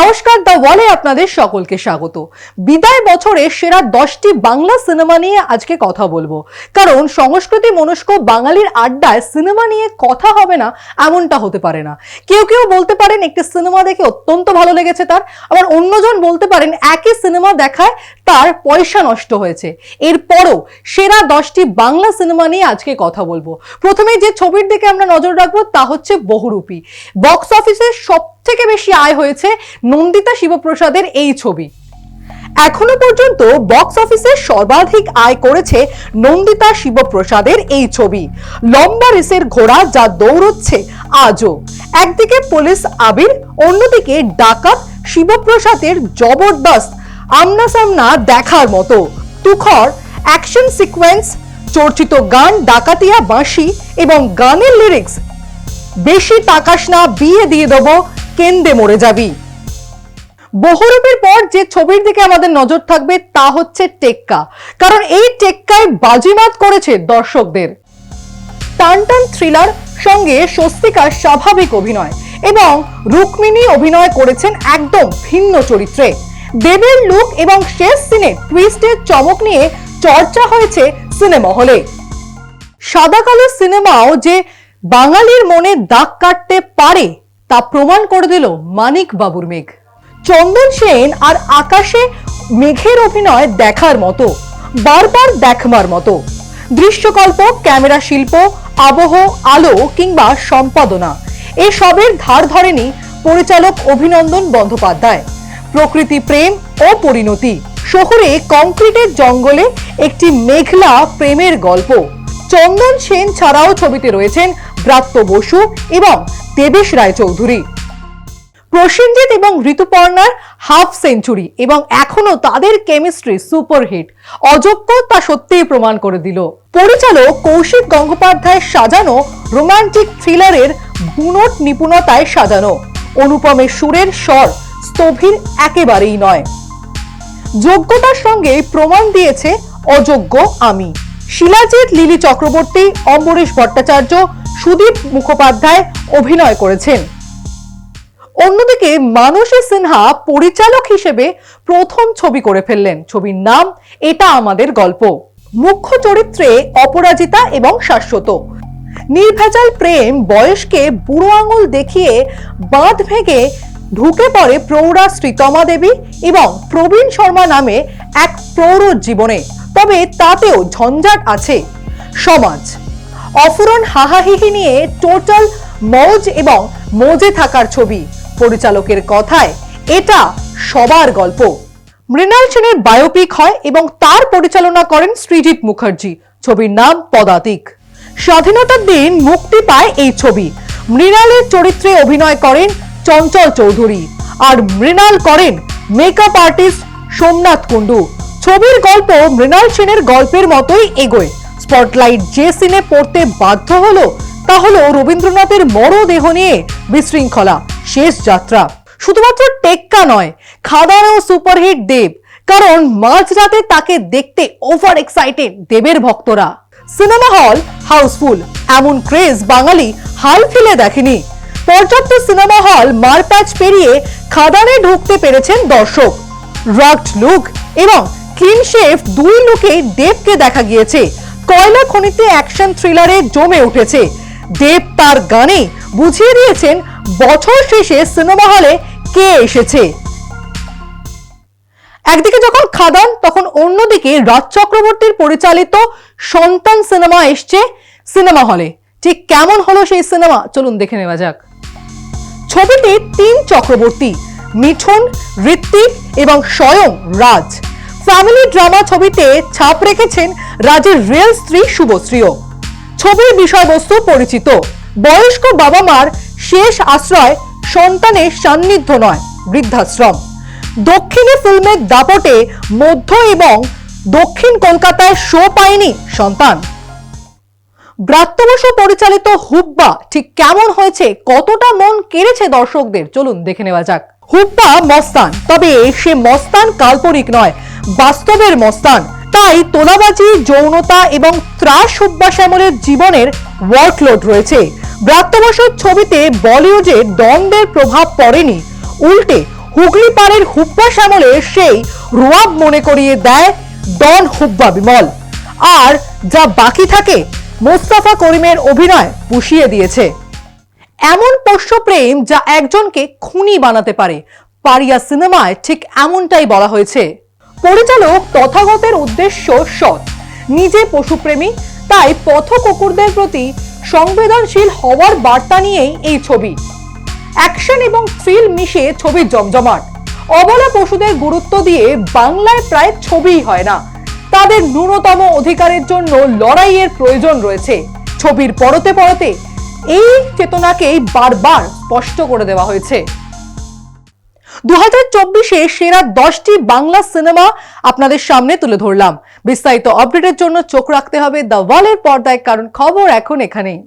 নমস্কার দ্য ওয়ালে আপনাদের সকলকে স্বাগত। বিদায় বছরে সেরা দশটি বাংলা সিনেমা নিয়ে আজকে কথা বলব। কারণ সংস্কৃতি মনস্ক বাঙালির আড্ডায় সিনেমা নিয়ে কথা হবে না, এমনটা হতে পারে না। কেউ কেউ বলতে পারেন একটি সিনেমা দেখে অত্যন্ত ভালো লেগেছে তার, আবার অন্যজন বলতে পারেন একই সিনেমা দেখায় তার পয়সা নষ্ট হয়েছে। এরপরও সেরা দশটি বাংলা সিনেমা নিয়ে আজকে কথা বলব। প্রথমে যে ছবির দিকে আমরা নজর রাখব তা হচ্ছে বহুরূপী। বক্স অফিসে সব থেকে বেশি আয় হয়েছে নন্দিতা শিবপ্রসাদের এই ছবি। এখনও পর্যন্ত বক্স অফিসে সর্বাধিক আয় করেছে নন্দিতা শিবপ্রসাদের এই ছবি। লম্বা রেসের ঘোড়া যা দৌড়চ্ছে আজও। একদিকে পুলিশ আবির, অন্যদিকে ডাকাত শিবপ্রসাদের জবরদস্ত আমনা সামনা দেখার মতো। তুখর অ্যাকশন সিকোয়েন্স চর্চিত গান, ডাকাতিয়া বাঁশি এবং গানের লিরিক্স বেশি তাকাস না, বিয়ে দিয়ে দেবো, কেন্দে মরে যাবি। বহুরূপের পর যে ছবির দিকে আমাদের নজর থাকবে তা হচ্ছে টেক্কা। কারণ এই টেক্কায় বাজিমাত করেছে দর্শকদের। টান থ্রিলার সঙ্গে স্বস্তিকার স্বাভাবিক অভিনয় এবং রুক্মিণী অভিনয় করেছেন একদম ভিন্ন চরিত্রে। দেবের লুক এবং শেষ সিনে টুইস্টের চমক নিয়ে চর্চা হয়েছে সিনেমা হলে। সাদা কালো সিনেমাও যে বাঙালির মনে দাগ কাটতে পারে তা প্রমাণ করে দিল মানিক বাবুর মেঘ। চন্দন সেন আর আকাশে মেঘের অভিনয় দেখার মতো, বারবার দেখবার মতো। দৃশ্যকল্প, ক্যামেরা শিল্প, আবহ, আলো কিংবা সম্পাদনা এসবের ধার ধরেনি পরিচালক অভিনন্দন বন্দ্যোপাধ্যায়। প্রকৃতি প্রেম ও পরিণতি, শহরে কংক্রিটের জঙ্গলে একটি মেঘলা প্রেমের গল্প। চন্দন সেন ছাড়াও ছবিতে রয়েছেন ব্রাত্য বসু এবং দেবেশ রায়চৌধুরী। প্রসেনজিৎ এবং ঋতুপর্ণার হাফ সেঞ্চুরি এবং এখনও তাদের কেমিস্ট্রি সুপারহিট। অযোগ্য তা সত্যিই প্রমাণ করে দিল। পরিচালক কৌশিক গঙ্গোপাধ্যায় সাজানো রোমান্টিক থ্রিলারের বুনট নিপুণতায় সাজানো। অনুপমের সুরের স্বর স্থবির একেবারেই নয়। যোগ্যতার সঙ্গে প্রমাণ দিয়েছে অযোগ্য আমি। শিলাজিৎ, লিলি চক্রবর্তী অম্বরীশ ভট্টাচার্য, সুদীপ মুখোপাধ্যায় অভিনয় করেছেন। অন্যদিকে মানসী সিনহা পরিচালক হিসেবে প্রথম ছবি করে ফেললেন। ছবির নাম এটা আমাদের গল্প। মুখ্য চরিত্রে অপরাজিতা এবং শাশ্বত। নির্ভেজাল প্রেম বয়সকে বুড়ো আঙুল দেখিয়ে বাঁধ ভেঙে ঢুকে পড়ে প্রৌঢ়া শ্রীতমা দেবী এবং প্রবীণ শর্মা নামে এক প্রৌঢ় জীবনে। তবে তাতেও ঝঞ্ঝাট আছে। সমাজ। অফুরন হাহাহিহি নিয়ে টোটাল মৌজ এবং মজে থাকার ছবি। পরিচালকের কথায়, এটা সবার গল্প। মৃণাল সেনের বায়োপিক হয় এবং তার পরিচালনা করেন সৃজিত মুখার্জি। ছবির নাম পদাতিক। স্বাধীনতার দিন মুক্তি পায় এই ছবি। মৃণালের চরিত্রে অভিনয় করেন চঞ্চল চৌধুরী আর মৃণাল করেন মেকআপ আর্টিস্ট সোমনাথ কুণ্ডু। ছবির গল্প মৃণাল সেনের গল্পের মতোই এগোয়। স্পটলাইট যে সিনে পড়তে বাধ্য হলো, তা হলো রবীন্দ্রনাথের মরদেহ নিয়ে বিশৃঙ্খলা। শেষ যাত্রা। শুধুমাত্র টেক্কা নয়, খাদানেও সুপারহিট দেব, কারণ মাঝরাতে তাকে দেখতে ওভার এক্সাইটেড দেবের ভক্তরা। সিনেমা হল হাউসফুল এমন ক্রেজ বাঙালি হাল ফেলে দেখেনি। পর্যাপ্ত সিনেমা হল মারপ্যাচ পেরিয়ে খাদানে ঢুকতে পেরেছেন দর্শক। রাগড লুক এবং ক্লিন শেফ দুই লুকে দেবকে দেখা গিয়েছে। কয়লা খনিতে অ্যাকশন থ্রিলারে জমে উঠেছে। দেব তার গানে বুঝিয়ে দিয়েছেন, বছর শেষে সিনেমা হলে কে এসেছে? একদিকে যখন খাদান, তখন অন্যদিকে রাজ চক্রবর্তীর পরিচালিত সন্তান সিনেমা এসছে সিনেমা হলে। ঠিক কেমন হলো সেই সিনেমা? চলুন দেখে নেওয়া যাক। ছবিতে তিন চক্রবর্তী, মিঠুন, ঋত্বিক এবং স্বয়ং রাজ। ফ্যামিলি ড্রামা ছবিতে ছাপ রেখেছেন রাজের রিয়েল স্ত্রী শুভশ্রীও ছবির বিষয়বস্তু পরিচিত। বয়স্ক বাবা মার শেষ আশ্রয় সন্তানের সান্নিধ্য নয়, বৃদ্ধাশ্রম। দক্ষিণী ফিল্মের দাপটে মধ্য এবং দক্ষিণ কলকাতায় শো পায়নি সন্তান। ব্রাত্য বসু পরিচালিত হুব্বা ঠিক কেমন হয়েছে, কতটা মন কেড়েছে দর্শকদের? চলুন দেখে নেওয়া যাক। হুব্বা মস্তান, তবে সে মস্তান কাল্পনিক নয়, বাস্তবের মস্তান। তাই তোলাবাজি, যৌনতা এবং ত্রাস হুব্বা শ্যামলের জীবনের ওয়ার্কলোড রয়েছে। ব্রাত্য বসুর ছবিতে বলিউডে দ্বন্দ্বের প্রভাব পড়েনি। উল্টে হুগলি পাড়ের হুব্বা শ্যামলে সেই রোয়াব মনে করিয়ে দেয় ডন হুব্বা বিমল। আর যা বাকি থাকে, মোস্তাফা করিমের অভিনয় পুষিয়ে দিয়েছে। এমন পোষ্য প্রেম যা একজনকে খুনি বানাতে পারে। পারিয়া সিনেমায় ঠিক এমনটাই বলা হয়েছে। পরিচালক তথাগতের উদ্দেশ্য সৎ। নিজে পশুপ্রেমী, তাই পথ কুকুরদের প্রতি সংবেদনশীল হওয়ার বার্তা নিয়েই এই ছবি। অ্যাকশন এবং থ্রিল মিশে ছবির জমজমাট। অবলা পশুদের গুরুত্ব দিয়ে বাংলায় প্রায় ছবিই হয় না। তাদের ন্যূনতম অধিকারের জন্য লড়াইয়ের প্রয়োজন রয়েছে। ছবির পরতে পরতে এই চেতনাকেই বারবার স্পষ্ট করে দেওয়া হয়েছে। দু হাজার চব্বিশে সেরা দশটি বাংলা সিনেমা আপনাদের সামনে তুলে ধরলাম। বিস্তারিত আপডেটের জন্য চোখ রাখতে হবে দ্য ওয়ালের পর্দায়, কারণ খবর এখন এখানেই।